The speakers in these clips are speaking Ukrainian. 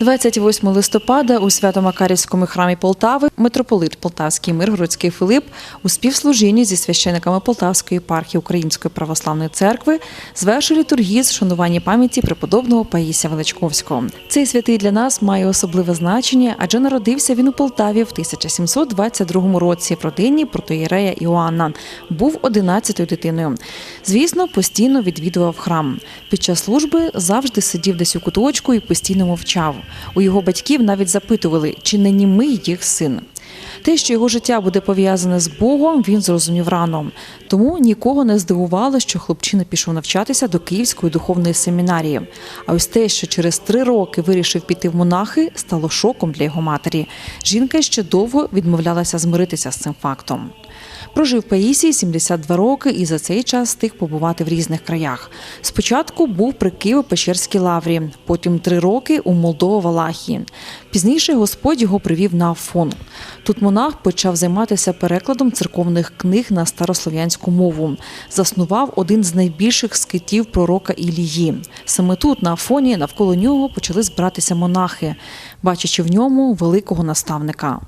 28 листопада у Свято-Макарівському храмі Полтави митрополит Полтавський Миргородський Филип у співслужінні зі священиками Полтавської єпархії Української православної церкви звершив літургію з шанування пам'яті преподобного Паїся Величковського. Цей святий для нас має особливе значення, адже народився він у Полтаві в 1722 році в родині протоєрея Іоанна. Був 11-ю дитиною. Звісно, постійно відвідував храм. Під час служби завжди сидів десь у куточку і постійно мовчав. У його батьків навіть запитували, чи не німий їх син. Те, що його життя буде пов'язане з Богом, він зрозумів рано. Тому нікого не здивувало, що хлопчина пішов навчатися до Київської духовної семінарії. А ось те, що через три роки вирішив піти в монахи, стало шоком для його матері. Жінка ще довго відмовлялася змиритися з цим фактом. Прожив Паїсій 72 роки і за цей час встиг побувати в різних краях. Спочатку був при Києво-Печерській лаврі, потім три роки у Молдово-Валахії. Пізніше Господь його привів на Афон. Тут монах почав займатися перекладом церковних книг на старослов'янську мову. Заснував один з найбільших скитів пророка Ілії. Саме тут, на Афоні, навколо нього почали збиратися монахи, бачачи в ньому великого наставника.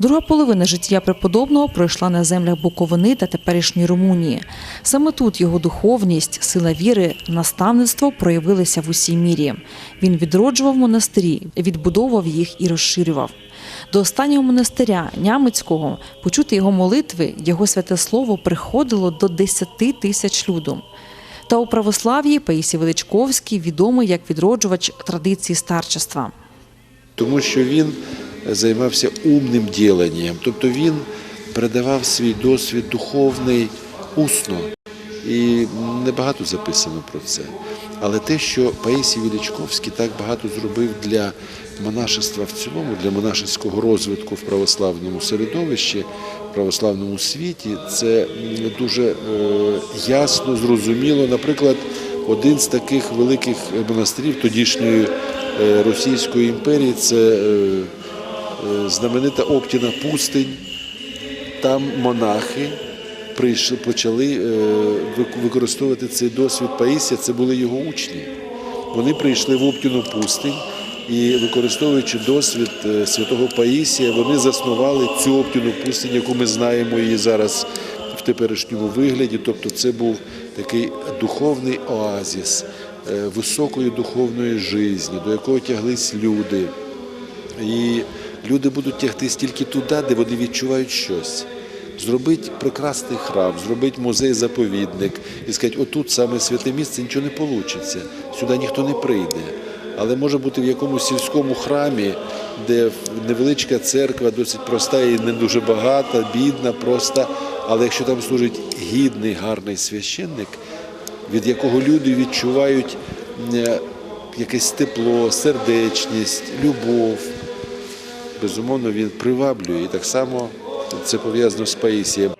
Друга половина життя преподобного пройшла на землях Буковини та теперішньої Румунії. Саме тут його духовність, сила віри, наставництво проявилися в усій мірі. Він відроджував монастирі, відбудовував їх і розширював. До останнього монастиря Нямицького почути його молитви, його святе слово приходило до 10 тисяч люду. Та у православ'ї Паїсій Величковський відомий як відроджувач традиції старчества. тому що він займався умним діленням, тобто він передавав свій досвід духовний усно. І небагато записано про це. Але те, що Паїсій Величковський так багато зробив для монашества в цілому, для монашеського розвитку в православному середовищі, в православному світі, це дуже е, ясно, зрозуміло. Наприклад, один з таких великих монастирів тодішньої е, Російської імперії це е, знаменита Оптіна пустинь. Там монахи прийшли, почали е, використовувати цей досвід Паїсія, це були його учні. Вони прийшли в Оптіну пустинь і, використовуючи досвід е, святого Паїсія, вони заснували цю Оптіну пустинь, яку ми знаємо її зараз в теперішньому вигляді. Тобто це був такий духовний оазіс е, високої духовної житті, до якого тяглись люди. І люди будуть тягтись тільки туди, де вони відчувають щось. Зробити прекрасний храм, зробити музей-заповідник і сказати, отут саме святе місце нічого не вийде, сюди ніхто не прийде. Але може бути в якомусь сільському храмі, де невеличка церква, досить проста і не дуже багата, бідна, проста. Але якщо там служить гідний, гарний священник, від якого люди відчувають е, якесь тепло, сердечність, любов, безумовно, він приваблює. І так само це пов'язано з Паїсієм.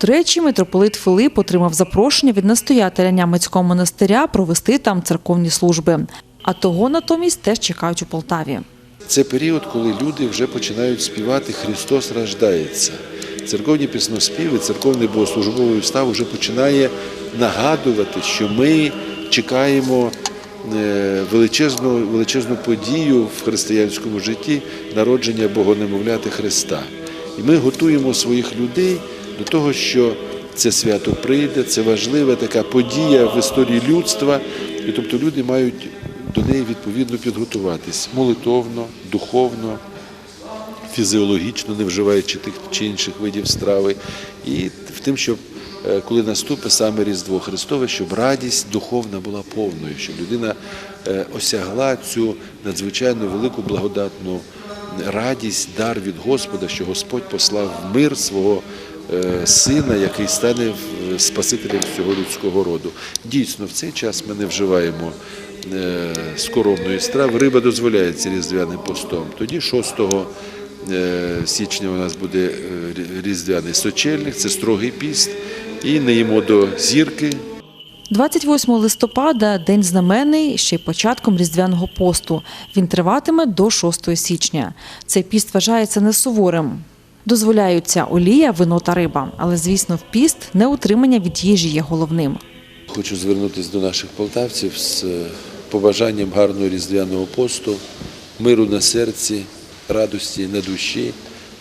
До речі, митрополит Филип отримав запрошення від настоятеля Нямецького монастиря провести там церковні служби. А того натомість теж чекають у Полтаві. Це період, коли люди вже починають співати Христос рождається. Церковні пісноспіви, церковний богослужбовий встав вже починає нагадувати, що ми чекаємо величезну, величезну подію в християнському житті народження Богонемовляти Христа. І ми готуємо своїх людей до того, що це свято прийде, це важлива така подія в історії людства. І тобто люди мають до неї відповідно підготуватись молитовно, духовно, фізіологічно, не вживаючи тих чи інших видів страви, і в тим, щоб е, коли наступить саме Різдво Христове, щоб радість духовна була повною, щоб людина е, осягла цю надзвичайно велику благодатну радість, дар від Господа, що Господь послав в мир свого е, сина, який стане Спасителем всього людського роду. Дійсно, в цей час ми не вживаємо е, скоромної страви. Риба дозволяється різдвяним постом. Тоді 6 е, січня у нас буде е, різдвяний сочельник, це строгий піст. І не їмо до зірки, 28 листопада день знаменний ще й початком різдвяного посту. Він триватиме до 6 січня. Цей піст вважається не суворим. Дозволяються олія, вино та риба, але звісно, в піст неутримання від їжі є головним. Хочу звернутися до наших полтавців з е, побажанням гарного різдвяного посту, миру на серці, радості на душі.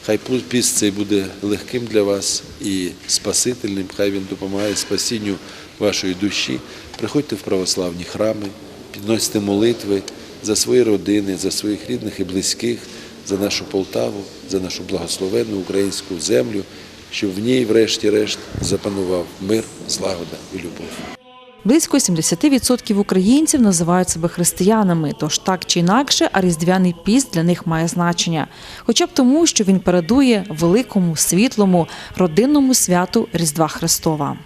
Хай піст цей буде легким для вас і спасительним, хай він допомагає спасінню вашої душі. Приходьте в православні храми, підносьте молитви за свої родини, за своїх рідних і близьких, за нашу Полтаву, за нашу благословенну українську землю, щоб в ній, врешті-решт, запанував мир, злагода і любов. Близько 70% українців називають себе християнами, тож так чи інакше, а різдвяний піст для них має значення, хоча б тому, що він передує великому світлому родинному святу Різдва Христова.